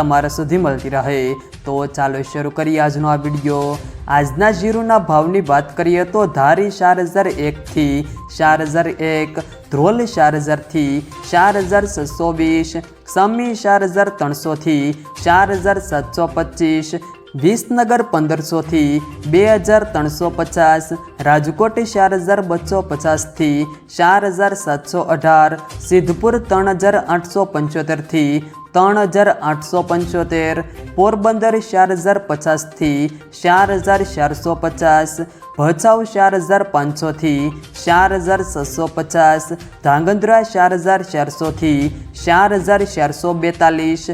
તમારા સુધી મળતી રહે. તો ચાલો શરૂ કરીએ આજનો આ વીડિયો. આજના જીરુના ભાવની વાત કરીએ તો ધારી ચાર હજાર એકથી ચાર હજાર એક, ધ્રોલ ચાર હજારથી ચાર હજાર છસો વીસ, સમી ચાર હજાર ત્રણસોથી ચાર હજાર સાતસો પચીસ, વિસનગર પંદરસોથી બે હજાર ત્રણસો પચાસ, રાજકોટ ચાર હજાર બસો પચાસથી ચાર હજાર સાતસો અઢાર, સિદ્ધપુર ત્રણ હજાર આઠસો પંચોતેરથી ત્રણ હજાર આઠસો પંચોતેર, પોરબંદર ચાર હજાર પચાસથી ચાર હજાર ચારસો પચાસ, ભચાઉ ચાર હજાર પાંચસોથી ચાર હજાર છસો પચાસ, ધાંગધ્રા ચાર હજાર ચારસોથી ચાર હજાર ચારસો બેતાલીસ,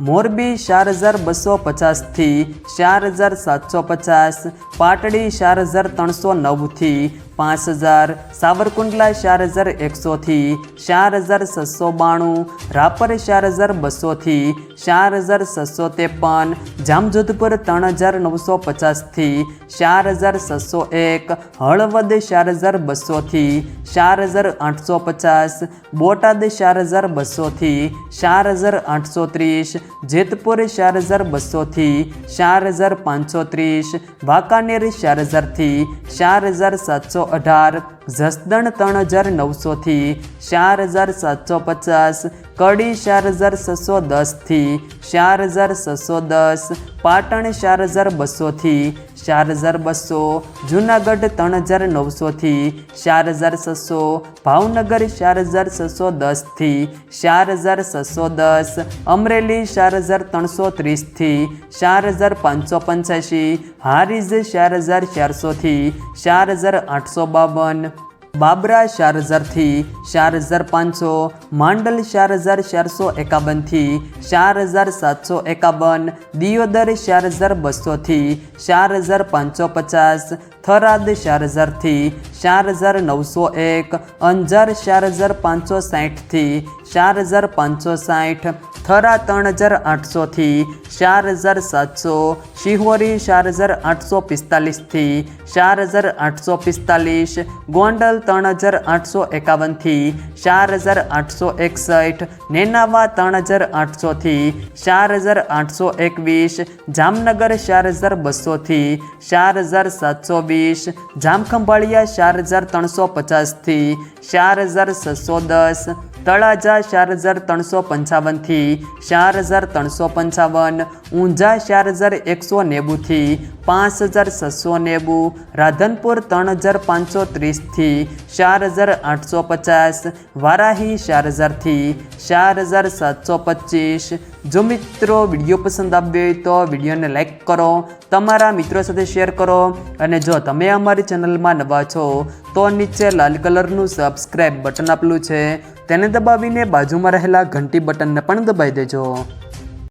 મોરબી ચાર હજાર બસો પચાસથી ચાર હજાર સાતસો પચાસ, પાટડી ચાર હજાર ત્રણસો નવથી પાંચ હજાર સાવરકુંડલા ચાર હજાર એકસોથી ચાર હજાર છસો બાણું રાપર ચાર હજાર બસોથી ચાર હજાર છસો ત્રેપન જામજોધપુર ત્રણ હજાર નવસો પચાસથી ચાર હજાર છસો એક હળવદ ચાર હજાર બસોથી ચાર હજાર આઠસો પચાસ બોટાદ ચાર હજાર બસોથી ચાર હજાર આઠસો ત્રીસ જેતપુર ચાર હજાર બસોથી ચાર હજાર પાંચસો ત્રીસ વાંકાનેર ચાર હજારથી ચાર હજાર સાતસો અઢાર જસદણ ત્રણ હજાર નવસોથી ચાર હજાર સાતસો પચાસ કડી ચાર હજાર છસો દસથી ચાર હજાર છસો દસ પાટણ ચાર હજાર બસોથી ચાર હજાર બસો જુનાગઢ ત્રણ હજાર નવસોથી ચાર હજાર છસો ભાવનગર ચાર હજાર છસો દસથી ચાર હજાર છસો દસ અમરેલી ચાર હજાર ત્રણસો ત્રીસથી ચાર હજાર પાંચસો પંચ્યાસી હારીજ ચાર હજાર ચારસોથી ચાર હજાર આઠસો બાવન બાબરા ચાર હજારથી ચાર હજાર પાંચસો માંડલ ચાર હજાર ચારસો એકાવનથી ચાર હજાર સાતસો એકાવન, દિયોદર ચાર હજાર બસોથી ચાર હજાર પાંચસો પચાસ થરાદ ચાર હજારથી ચાર હજાર નવસો એક, અંજાર ચાર હજાર પાંચસો સાઠથી ચાર હજાર પાંચસો સાઠ થરા ત્રણ હજાર આઠસોથી ચાર હજાર સાતસો, શિહોરી ચાર હજાર આઠસો પિસ્તાલીસથી ચાર હજાર આઠસો પિસ્તાલીસ ગોંડલ ત્રણ હજાર આઠસો એકાવનથી ચાર હજાર આઠસો એકસઠ નેનાવા ત્રણ હજાર આઠસોથી ચાર હજાર આઠસો એકવીસ, જામનગર ચાર હજાર બસોથી ચાર હજાર સાતસો વીસ, જામખંભાળિયા ચાર હજાર ત્રણસો પચાસથી ચાર હજાર છસો દસ તળાજા ચાર હજાર ત્રણસો પંચાવનથી ચાર હજાર ત્રણસો પંચાવન, ઊંઝા ચાર હજાર એકસો નેવુંથી પાંચ હજાર છસો નેવું, રાધનપુર ત્રણ હજાર પાંચસો ત્રીસથી ચાર હજાર આઠસો પચાસ, વારાહી ચાર હજારથી ચાર હજાર સાતસો પચીસ. જો મિત્રો વીડિયો પસંદ આવ્યો હોય તો વિડીયોને લાઇક કરો, તમારા મિત્રો સાથે શેર કરો અને જો તમે અમારી ચેનલમાં નવા છો તો નીચે લાલ કલરનું સબસ્ક્રાઈબ બટન આપેલું છે. તેને દબાવીને બાજુમાં રહેલા ઘંટી બટનને પણ દબાવી દેજો.